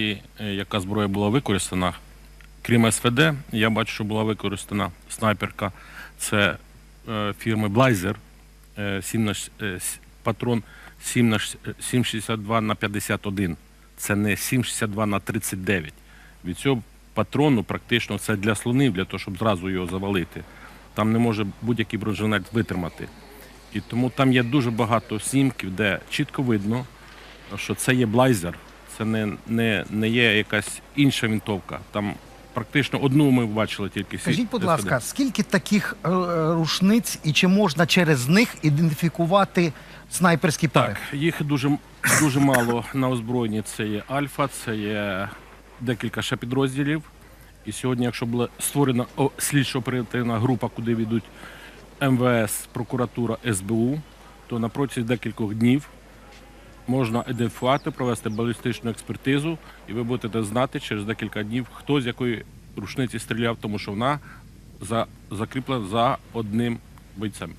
Е, яка зброя була використана. Крім СВД, я бачу, що була використана снайперка. Це е, фірми Блайзер, е, 7 патрон 7 на ш- е, 7,62 на 51. Це не 7,62 на 39. Від цього патрону практично це для слонів, для того, щоб зразу його завалити. Там не може будь-який бронежилет витримати. І тому там є дуже багато снімків, де чітко видно, що це є блайзер, це не, не, не є якась інша вінтовка. Там практично одну ми бачили тільки світ- Скажіть, будь ласка, скільки таких е, е, рушниць і чи можна через них ідентифікувати снайперські пари? Так, їх дуже, дуже мало на озброєнні. Це є Альфа, це є декілька ще підрозділів. І сьогодні, якщо була створена слідчо-оперативна група, куди ведуть МВС, прокуратура, СБУ, то на протязі декількох днів можна ідентифікувати, провести балістичну експертизу, і ви будете знати через декілька днів, хто з якої рушниці стріляв, тому що вона закріплена за одним бойцем.